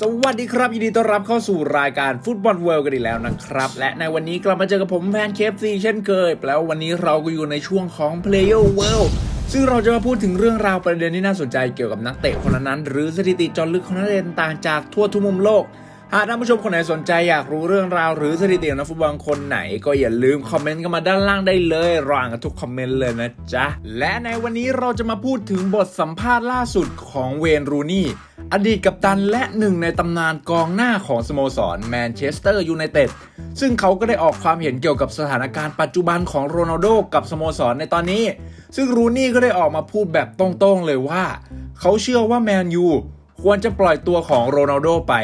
สวัสดีครับ ยินดีต้อนรับเข้าสู่รายการฟุตบอลเวิลด์กันอีกแล้วนะครับ และในวันนี้กลับมาเจอกับผมแฟนเคฟซีเช่นเคย แล้ววันนี้เราก็อยู่ในช่วงของ Player World ซึ่งเราจะมาพูดถึงเรื่องราวประเด็นที่น่าสนใจเกี่ยวกับนักเตะคนนั้น หรือสถิติจอลึกของนักเตะต่างจากทั่วทุกมุมโลก หากท่านผู้ชมคนไหนสนใจอยากรู้เรื่องราวหรือสถิติของนักฟุตบอลคนไหน ก็อย่าลืมคอมเมนต์กันมาด้านล่างได้เลยรออ่านกันทุกคอมเมนต์เลยนะจ๊ะและในวันนี้เราจะมาพูดถึงบทสัมภาษณ์ล่าสุดของเวนรูนี่ อดีตกัปตันและหนึ่งในตำนานกองหน้าของสโมสรแมนเชสเตอร์ยูไนเต็ดซึ่งเขาก็ได้ออกความเห็นเกี่ยวกับสถานการณ์ปัจจุบันของโรนัลโดกับสโมสรในตอนนี้ ซึ่งรูนี่ก็ได้ออกมาพูดแบบตรงๆเลยว่า เขาเชื่อว่าแมนยูควรจะปล่อยตัวของโรนัลโดไป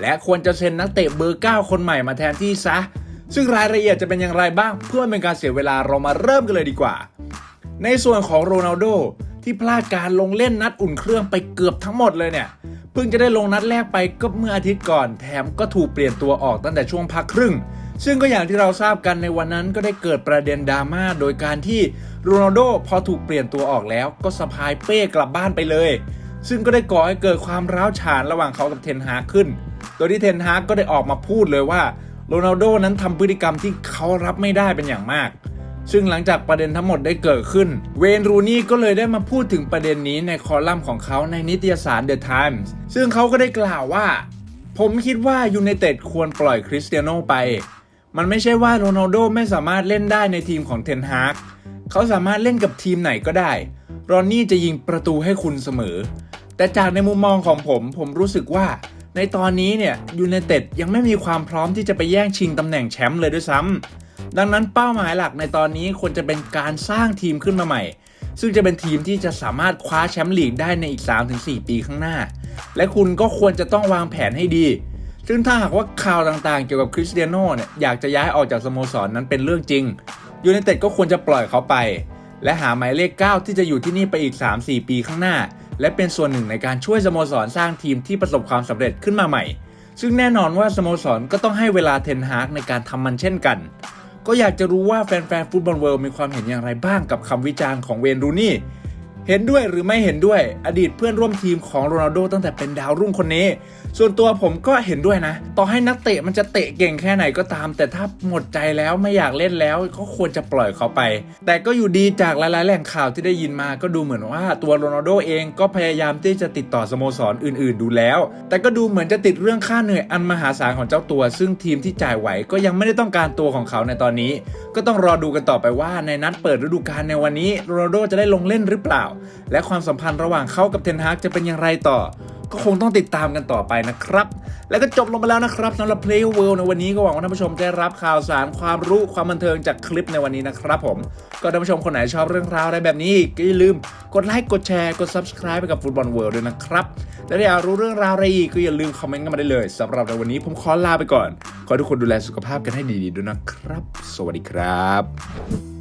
และควรจะเซ็นนักเตะเบอร์ 9 คนใหม่มาแทนที่ซะ ซึ่งรายละเอียดจะเป็นอย่างไรบ้าง เพื่อไม่เป็นการเสียเวลาเรามาเริ่มกันเลยดีกว่า ในส่วนของโรนัลโด ที่พลาดการลงเล่นนัดอุ่นเครื่องไปเกือบทั้งหมดเลยเนี่ย เพิ่งจะได้ลงนัดแรกไปก็เมื่ออาทิตย์ก่อน แถมก็ถูกเปลี่ยนตัวออกตั้งแต่ช่วงพักครึ่ง ซึ่งก็อย่างที่เราทราบกันในวันนั้นก็ได้เกิดประเด็นดราม่าโดยการที่โรนัลโดพอถูกเปลี่ยนตัวออกแล้ว ก็สะพายเป้กลับบ้านไปเลย ซึ่งก็ได้ก่อให้เกิดความร้าวฉานระหว่างเขากับเทนฮากขึ้น โดยที่เทนฮากก็ได้ออกมาพูดเลยว่าโรนัลโดนั้นทำพฤติกรรมที่เขารับไม่ได้เป็นอย่างมาก ซึ่งหลังจากประเด็นทั้งหมดได้เกิดขึ้น เวนรูนี่ก็เลยได้มาพูดถึงประเด็นนี้ในคอลัมน์ของเขาในนิตยสาร The Times ซึ่งเขาก็ได้กล่าวว่า ผมคิดว่ายูไนเต็ดควรปล่อยคริสเตียโนไป มันไม่ใช่ว่าโรนัลโดไม่สามารถเล่นได้ในทีมของเทนฮากเขาสามารถเล่นกับทีมไหนก็ได้ รอนนี่จะยิงประตูให้คุณเสมอ แต่จากในมุมมองของผมผมรู้สึกว่า ในตอนนี้เนี่ยยูไนเต็ดยังไม่มีความพร้อมที่จะไปแย่งชิงตำแหน่งแชมป์เลยด้วยซ้ำ ดังนั้นเป้าหมายหลักในตอนนี้ควรจะเป็นการสร้างทีมขึ้นมาใหม่ ซึ่งจะเป็นทีมที่จะสามารถคว้าแชมป์ลีกได้ในอีก 3-4 ปีข้างหน้า และคุณก็ควรจะต้องวางแผนให้ดี ซึ่งถ้าหากว่าข่าวต่างๆ เกี่ยวกับคริสเตียโน่เนี่ยอยากจะย้ายออกจากสโมสรนนั้นเป็นเรื่องจริงยูไนเต็ดก็ควรจะปล่อยเขาไป และหาหมายเลข 9 ที่จะอยู่ที่นี่ไปอีก 3-4 ปีข้างหน้า และเป็นส่วนหนึ่งในการช่วยสโมสรสร้างทีมที่ประสบความสำเร็จขึ้นมาใหม่ ซึ่งแน่นอนว่าสโมสรก็ต้องให้เวลาเทนฮากในการทำมันเช่นกัน ก็อยากจะรู้ว่าแฟนๆฟุตบอลเวิลด์มีความเห็นอย่างไรบ้างกับคำวิจารณ์ของเวนรูนี่ เห็นด้วยหรือไม่เห็นด้วยอดีตเพื่อนร่วมทีมของโรนัลโดตั้งแต่เป็นดาวรุ่งคนนี้ ส่วนตัวผมก็เห็นด้วยนะ ต่อให้นักเตะมันจะเตะเก่งแค่ไหนก็ตาม แต่ถ้าหมดใจแล้วไม่อยากเล่นแล้วก็ควรจะปล่อยเขาไป แต่ก็อยู่ดีจากหลายๆแหล่งข่าวที่ได้ยินมาก็ดูเหมือนว่าตัวโรนัลโดเองก็พยายามที่จะติดต่อสโมสรอื่น ๆ ดูแล้ว แต่ก็ดูเหมือนจะติดเรื่องค่าเหนื่อยอันมหาศาลของเจ้าตัว ซึ่งทีมที่จ่ายไหวก็ยังไม่ได้ต้องการตัวของเขาในตอนนี้ ก็ต้องรอดูกันต่อไปว่าในนัดเปิดฤดูกาลในวันนี้โรนัลโดจะได้ลงเล่นหรือเปล่า และความสัมพันธ์ระหว่างเขากับเทนฮากจะเป็นอย่างไรต่อ ก็คงต้องติดตามกันต่อไปนะครับ แล้วก็จบลงไปแล้วนะครับสำหรับ Play World ในวันนี้ก็หวังว่าท่านผู้ชมจะได้รับข่าวสารความรู้ความบันเทิงจากคลิปในวันนี้นะครับผม ก็ท่านผู้ชมคนไหนชอบเรื่องราวอะไรแบบนี้ก็อย่าลืมกดไลค์กดแชร์กด Subscribe ไปกับ Football World ด้วยนะครับและถ้าอยากรู้เรื่องราวอะไรอีกก็อย่าลืมคอมเมนต์กันมาได้เลยสำหรับในวันนี้ผมขอลาไปก่อน ขอทุกคนดูแลสุขภาพกันให้ดีๆด้วยนะครับ สวัสดีครับ